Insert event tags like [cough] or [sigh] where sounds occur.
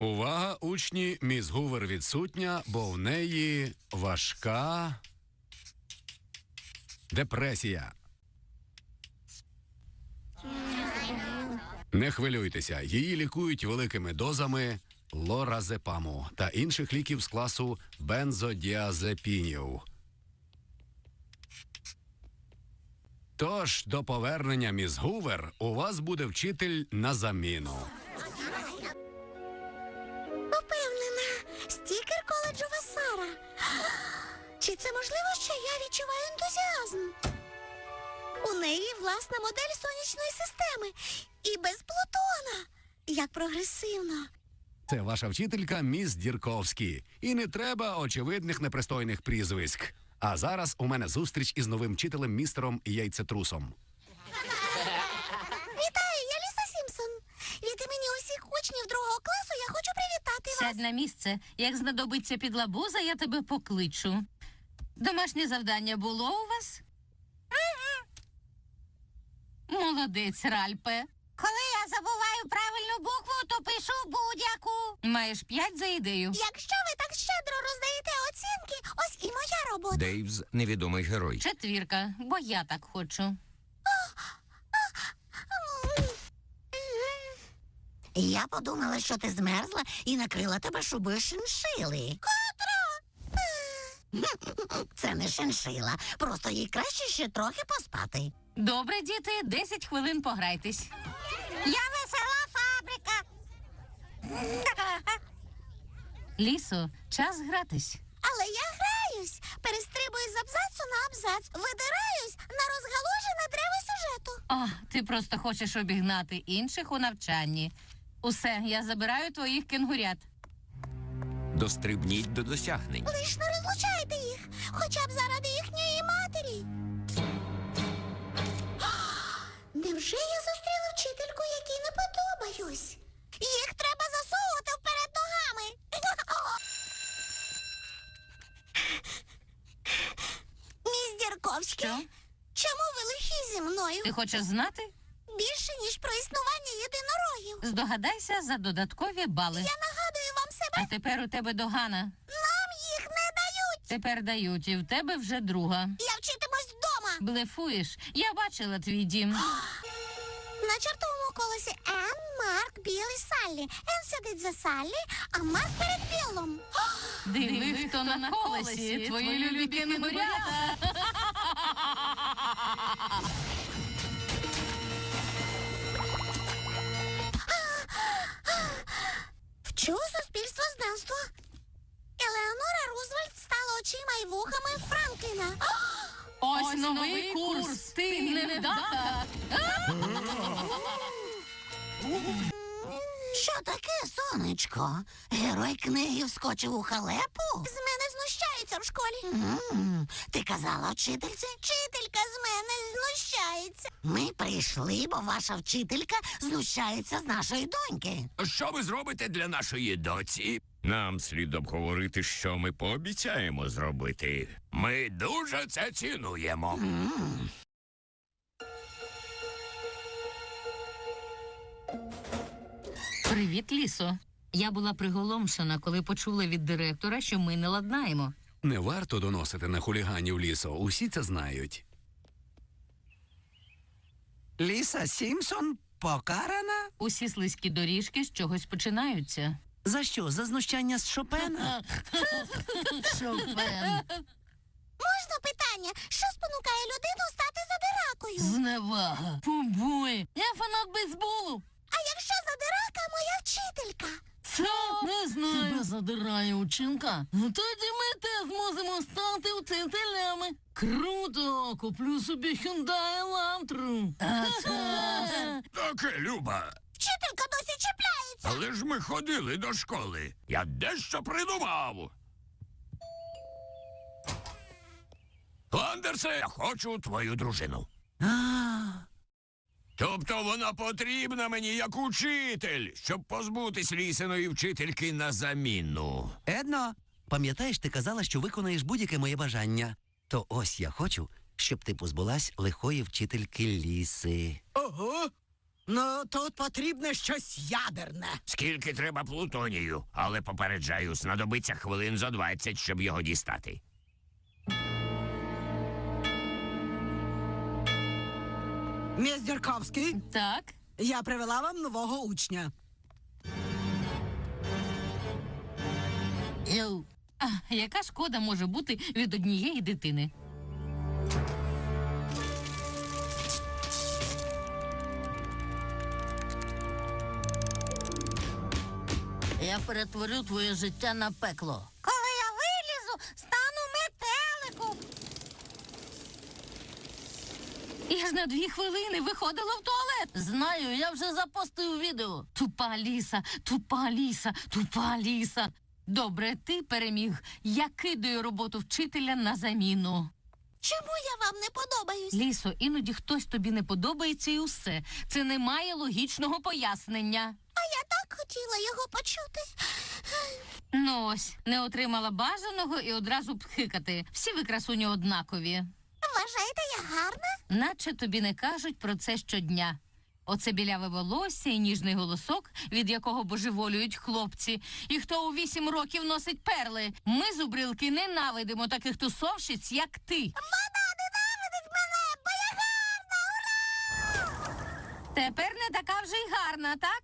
Увага, учні, міс Гувер відсутня, бо в неї важка депресія. Не хвилюйтеся, її лікують великими дозами лоразепаму та інших ліків з класу бензодіазепінів. Тож, до повернення міс Гувер у вас буде вчитель на заміну. Чи це можливо, що я відчуваю ентузіазм? У неї власна модель сонячної системи і без Плутона. Як прогресивно. Це ваша вчителька міс Дірковський. І не треба очевидних непристойних прізвиськ. А зараз у мене зустріч із новим вчителем містером Яйцетрусом. Вітаю, я Ліса Сімпсон. Від імені усіх учнів другого класу я хочу привітати вас. Сядь на місце. Як знадобиться підлабуза, я тебе покличу. Домашнє завдання було у вас? Молодець, Ральпе. Коли я забуваю правильну букву, то пишу будь-яку. Маєш п'ять за ідею. Якщо ви так щедро роздаєте оцінки, ось і моя робота. Дейвз невідомий герой. Четвірка, бо я так хочу. Я подумала, що ти змерзла і накрила тебе шубою шиншили. Котра? Це не шиншила. Просто їй краще ще трохи поспати. Добре, діти, 10 хвилин пограйтесь. Я весела фабрика. Лісо, час гратись. Але я граюсь, перестрибую з абзацу на абзац, видираюсь на розгалужене древо сюжету. О, ти просто хочеш обігнати інших у навчанні. Усе, я забираю твоїх кенгурят. Дострибніть до досягнень. Лиш не розлучайте їх, хоча б заради їхньої матері. Невже я зустріла вчительку, якій не подобаюсь? Їх треба засовувати вперед ногами. Міс Дірковський, Що? чому ви лихі зі мною? Ти хочеш знати? Більше, ніж про існування єдинорогів. Здогадайся за додаткові бали. Я А тепер у тебе догана. нам їх не дають. Тепер дають, і в тебе вже друга. Я вчитимусь вдома. Блефуєш. Я бачила твій дім. [gasps] На чортовому колесі Ен, Марк, Біл і Саллі. Ен сидить за Саллі, а Марк перед Білом. [gasps] Диви, хто на колесі, твої любі. Вчу очима й вухами Франкліна. Ось новий курс. Ти невдаха. [laughs] Що таке, сонечко? Герой книги вскочив у халепу? З мене знущаються в школі. ти казала вчительці? Вчителька з мене знущається. Ми прийшли, бо ваша вчителька знущається з нашої доньки. Що ви зробите для нашої доці? Нам слід обговорити, що ми пообіцяємо зробити. Ми дуже це цінуємо. Привіт, лісо. Я була приголомшена, коли почула від директора, що ми не ладнаємо. Не варто доносити на хуліганів лісо. Усі це знають. Ліса Сімпсон покарана? Усі слизькі доріжки з чогось починаються. За що? За знущання з Шопена? Шопен. Можна питання, що спонукає людину стати задиракою? Зневага. Побой. Я фанат бейсболу. А якщо задирака моя вчителька? Що? Не знаю. Тебе задирає учинка. Ну тоді ми теж зможемо стати вчителями. Круто! Куплю собі Hyundai Elantra. Таке, [laughs] Люба. Вчителька досі чіпляється. Але ж ми ходили до школи. Я дещо придумав. Ландерсе, я хочу твою дружину. А, Тобто вона потрібна мені як учитель, щоб позбутись лісиної вчительки на заміну. Едно, пам'ятаєш, ти казала, що виконаєш будь-яке моє бажання. То ось я хочу, щоб ти позбулась лихої вчительки ліси. Ого. Ну, тут потрібне щось ядерне. Скільки треба плутонію, але попереджаю, знадобиться хвилин за 20, щоб його дістати. Міс Дірковський, Так. я привела вам нового учня. Йоу. А, яка шкода може бути від однієї дитини? Я перетворю твоє життя на пекло. Коли я вилізу, стану метеликом. Я ж на дві хвилини виходила в туалет. Знаю, я вже запостив відео. Тупа ліса, тупа ліса, тупа ліса. Добре, ти переміг. Я кидаю роботу вчителя на заміну. Чому я вам не подобаюсь? Лісо, іноді хтось тобі не подобається і усе. Це не має логічного пояснення. А я так хотіла його почути. Ну ось, не отримала бажаного і одразу пхикати. Всі ви красуні однакові. Вважаєте, я гарна? Наче тобі не кажуть про це щодня. Оце біляве волосся і ніжний голосок, від якого божеволюють хлопці. І хто у вісім років носить перли. Ми, зубрилки, ненавидимо таких тусовщиць, як ти. Вона ненавидить мене, бо я гарна! Ура! Тепер не така вже й гарна, так?